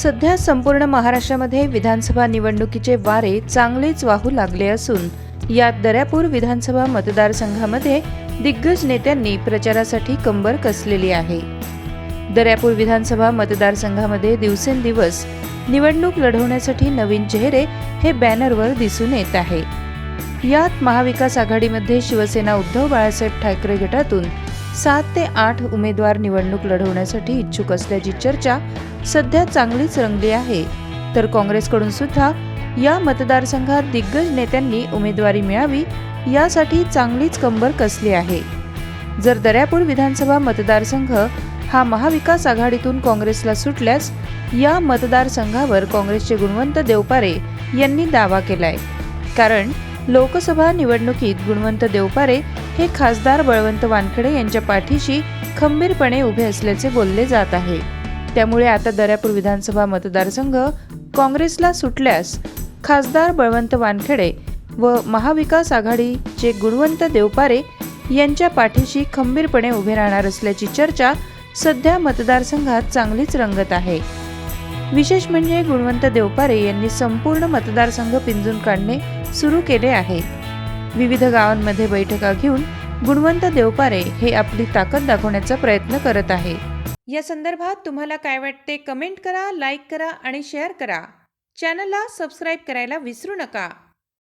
सध्या संपूर्ण महाराष्ट्रामध्ये विधानसभा निवडणुकीचे वारे चांगलेच वाहू लागले असून यात दर्यापूर विधानसभा मतदारसंघामध्ये दिग्गज नेत्यांनी प्रचारासाठी कंबर कसलेली आहे. दर्यापूर विधानसभा मतदारसंघामध्ये दिवसेंदिवस निवडणूक लढवण्यासाठी नवीन चेहरे हे बॅनरवर दिसून येत आहे. यात महाविकास आघाडीमध्ये शिवसेना उद्धव बाळासाहेब ठाकरे गटातून सात ते आठ उमेदवार निवडणूक लढवण्यासाठी इच्छुक असल्याची चर्चा सध्या चांगलीच रंगली आहे. तर काँग्रेसकडून सुद्धा या मतदारसंघात दिग्गज नेत्यांनी उमेदवारी मिळावी यासाठी चांगलीच कंबर कसली आहे. जर दर्यापूर विधानसभा मतदारसंघ हा महाविकास आघाडीतून काँग्रेसला सुटल्यास या मतदारसंघावर काँग्रेसचे गुणवंत देवपारे यांनी दावा केलाय. कारण लोकसभा निवडणुकीत गुणवंत देवपारे हे खासदार बळवंत वानखेडे यांच्या पाठीशी खंबीरपणे उभे असल्याचे बोलले जात आहे. त्यामुळे आता दर्यापूर विधानसभा मतदारसंघ काँग्रेसला सुटल्यास खासदार बळवंत वानखेडे व महाविकास आघाडीचे गुणवंत देवपारे यांच्या पाठीशी खंबीरपणे उभे राहणार असल्याची चर्चा सध्या मतदारसंघात चांगलीच रंगत आहे. विशेष म्हणजे गुणवंत देवपारे यांनी संपूर्ण मतदारसंघ पिंजून काढणे सुरू केले आहे. विविध गावांमध्ये बैठका घेऊन गुणवंत देवपारे हे आपली ताकद दाखवण्याचा प्रयत्न करत आहे. या संदर्भात तुम्हाला काय वाटते कमेंट करा लाईक करा आणि शेअर करा. चॅनलला सबस्क्राईब करायला विसरू नका.